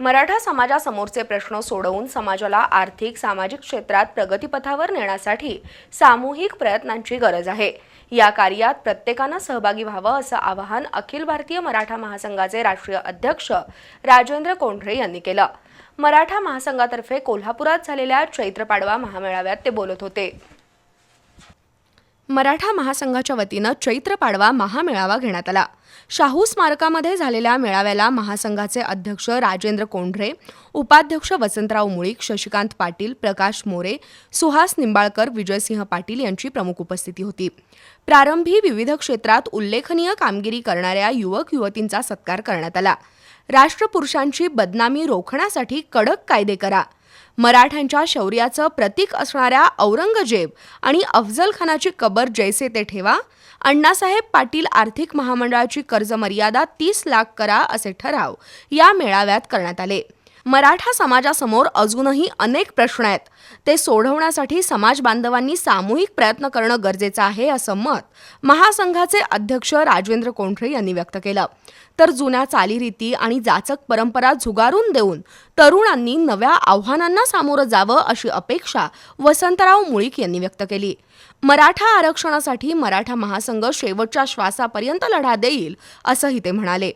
मराठा समाजासमोरचे प्रश्न सोडवून समाजाला आर्थिक सामाजिक क्षेत्रात प्रगतीपथावर नेण्यासाठी सामूहिक प्रयत्नांची गरज आहे. या कार्यात प्रत्येकानं सहभागी व्हावं असं आवाहन अखिल भारतीय मराठा महासंघाचे राष्ट्रीय अध्यक्ष राजेंद्र कोंढरे यांनी केलं. मराठा महासंघातर्फे कोल्हापुरात झालेल्या चैत्र पाडवा महामेळाव्यात ते बोलत होते. मराठा महासंघाच्या वतीनं चैत्र पाडवा महामेळावा घेण्यात आला. शाहू स्मारकामध्ये झालेल्या मेळाव्याला महासंघाचे अध्यक्ष राजेंद्र कोंढरे उपाध्यक्ष वसंतराव मुळीक शशिकांत पाटील प्रकाश मोरे सुहास निंबाळकर विजयसिंह पाटील यांची प्रमुख उपस्थिती होती. प्रारंभी विविध क्षेत्रात उल्लेखनीय कामगिरी करणाऱ्या युवक युवतींचा सत्कार करण्यात आला. राष्ट्रपुरुषांची बदनामी रोखण्यासाठी कडक कायदे करा. मराठ्यांच्या शौर्याचं प्रतीक असणाऱ्या औरंगजेब आणि अफजल खानाची कबर जैसे ते ठेवा. अण्णासाहेब पाटील आर्थिक महामंडळाची कर्ज मर्यादा तीस लाख करा असे ठराव या मेळाव्यात करण्यात आले. मराठा समाजासमोर अजूनही अनेक प्रश्न आहेत. ते सोडवण्यासाठी समाज बांधवांनी सामूहिक प्रयत्न करणं गरजेचं आहे असं मत महासंघाचे अध्यक्ष राजेंद्र कोंढरे यांनी व्यक्त केलं. तर जुन्या चालीरीती आणि जाचक परंपरा झुगारून देऊन तरुणांनी नव्या आव्हानांना सामोरं जावं अशी अपेक्षा वसंतराव मुळीक यांनी व्यक्त केली. मराठा आरक्षणासाठी मराठा महासंघ शेवटच्या श्वासापर्यंत लढा देईल असंही ते म्हणाले.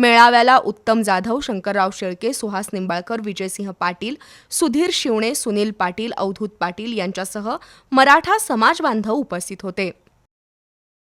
मेळाव्याला उत्तम जाधव शंकरराव शेळके सुहास निंबाळकर विजयसिंह पाटील सुधीर शिवणे सुनील पाटील अवधूत पाटील यांच्यासह मराठा समाज बांधव उपस्थित होते.